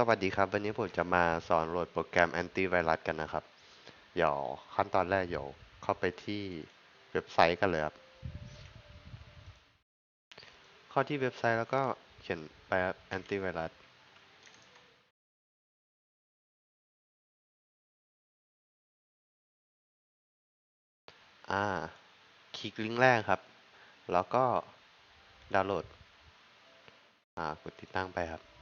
สวัสดีครับ วันนี้ผมจะมาสอนโหลดโปรแกรมแอนตี้ไวรัสกันนะครับ เดี๋ยวขั้นตอนแรกเดี๋ยวเข้าไปที่เว็บไซต์กันเลยครับ เข้าที่เว็บไซต์แล้วก็เขียนไปแอนตี้ไวรัสอ่า คลิกลิงก์แรกครับ แล้วก็ดาวน์โหลด อ่ากดติดตั้งไปครับ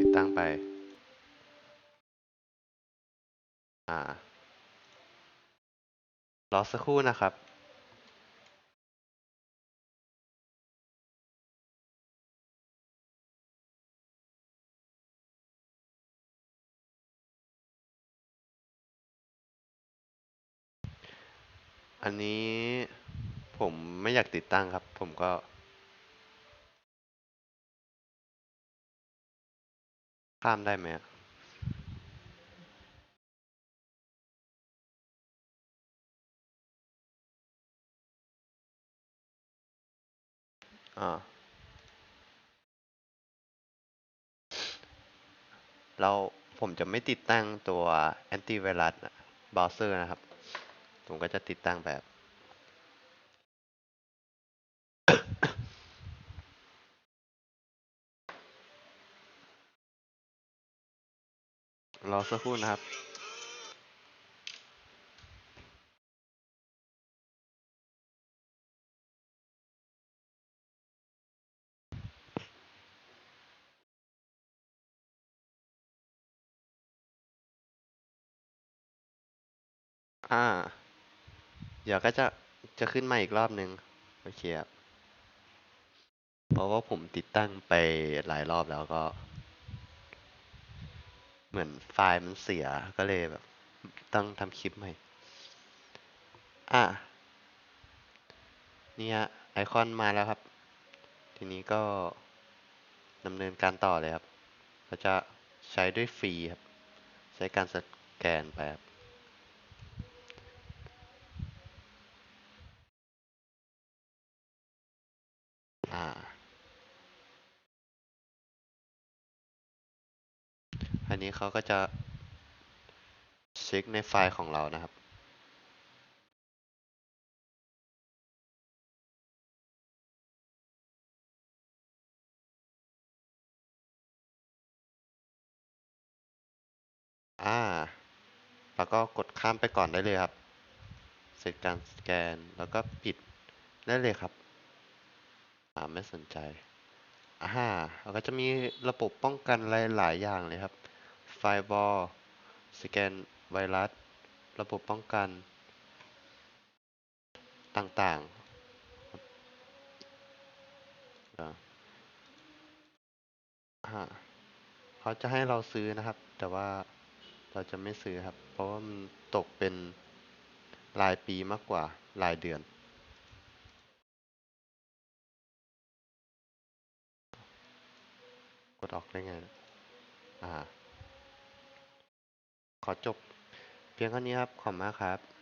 ติดตั้งไป อ่ารอสักครู่นะครับอันนี้ผมไม่อยากติดตั้งครับ ผมก็ ข้ามได้ไหมอะอ่า เราผมจะไม่ติดตั้งตัวแอนตี้ไวรัสเบราว์เซอร์นะครับ ผมก็จะติดตั้งแบบ รอสักครู่นะครับอ่า เดี๋ยวก็จะ จะขึ้นมาอีกรอบนึง โอเคครับ เพราะว่าผมติดตั้งไปหลายรอบแล้วก็ เหมือนไฟล์มันเสียก็เลยแบบต้องทำคลิปใหม่ อะ นี่ฮะ ไอคอนมาแล้วครับ ทีนี้ก็ดำเนินการต่อเลยครับ เราจะใช้ด้วยฟรีครับ ใช้การสแกนไปครับ อันนี้เขาก็จะเช็คในไฟล์ของเรานะครับ อ่า แล้วก็กดข้ามไปก่อนได้เลยครับ เสร็จการสแกนแล้วก็ปิดได้เลยครับ อ่าไม่สนใจอ่าแล้วก็จะมีระบบป้องกันหลาย ๆ อย่างเลยครับ ไฟบอลสแกนไวรัส ระบบป้องกัน ต่างๆเขาจะให้เราซื้อนะครับ แต่ว่าเราจะไม่ซื้อครับ เพราะว่ามันตกเป็นรายปีมากกว่ารายเดือน กดออกได้ไง อ่า ขอจบเพียงเท่านี้ครับ ขอบคุณมากครับ